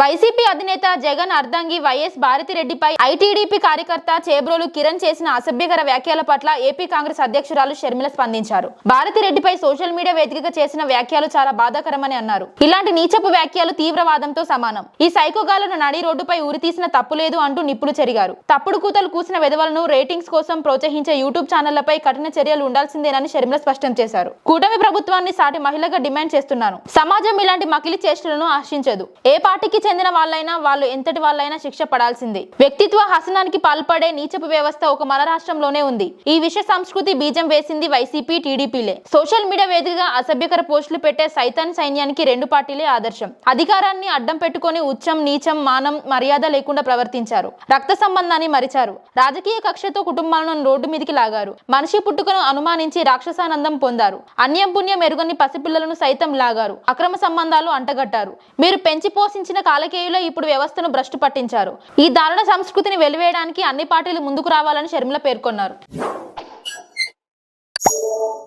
YCP అధినేత జగన్ అర్ధంగి వైఎస్ భారతిరెడ్డిపై ఐటీడీపీ కార్యకర్త చేబ్రోలు కిరణ్ చేసిన అసభ్యకర వ్యాఖ్యల పట్ల ఏపీ కాంగ్రెస్ అధ్యక్షురాలు షర్మిల స్పందించారు. భారతిరెడ్డిపై సోషల్ మీడియా వేదికగా చేసిన వ్యాఖ్యలు చాలా బాధాకరమని అన్నారు. ఇలాంటి నీచపు వ్యాఖ్యలు తీవ్రవాదంతో సమానం. ఈ సైకోగాలను నడి రోడ్డుపై ఉరి తీసిన తప్పు లేదు అంటూ నిప్పులు చెరిగారు. తప్పుడు కూతలు కూసిన వెధవలను రేటింగ్స్ కోసం ప్రోత్సహించే యూట్యూబ్ ఛానళ్ళపై కఠిన చర్యలు ఉండాల్సిందేనని షర్మిల స్పష్టం చేశారు. కూటమి ప్రభుత్వాన్ని సాటి మహిళగా డిమాండ్ చేస్తున్నాను. సమాజం ఇలాంటి మకిలి చేష్టలను ఆశించదు. ఏ పార్టీకి చెందిన వాళ్ళైనా వాళ్ళు ఎంతటి వాళ్ళైనా శిక్ష పడాల్సిందే. వ్యక్తిత్వ హసనానికి పాల్పడే నీచపు వ్యవస్థ ఒక మన రాష్ట్రంలోనే ఉంది. ఈ విష సంస్కృతి బీజం వేసింది వైసీపీ టీడీపీలే. సోషల్ మీడియా వేదికగా అసభ్యకర పోస్టులు పెట్టే సైతాన్ సైన్యానికి రెండు పార్టీలే ఆదర్శం. అధికారాన్ని అడ్డం పెట్టుకొని ఉచ్చం నీచం మానం మర్యాద లేకుండా ప్రవర్తించారు. రక్త సంబంధాన్ని మరిచారు. రాజకీయ కక్షతో కుటుంబాలను రోడ్డు మీదికి లాగారు. మనిషి పుట్టుకను అనుమానించి రాక్షసానందం పొందారు. అన్యం పుణ్యం ఎరుగని పసిపిల్లలను సైతం లాగారు. అక్రమ సంబంధాలు అంటగట్టారు. మీరు పెంచి పోషించిన కాలకేయులో ఇప్పుడు వ్యవస్థను భ్రష్టు పట్టించారు. ఈ దారుణ సంస్కృతిని వెలివేయడానికి అన్ని పార్టీలు ముందుకు రావాలని షర్మిల పేర్కొన్నారు.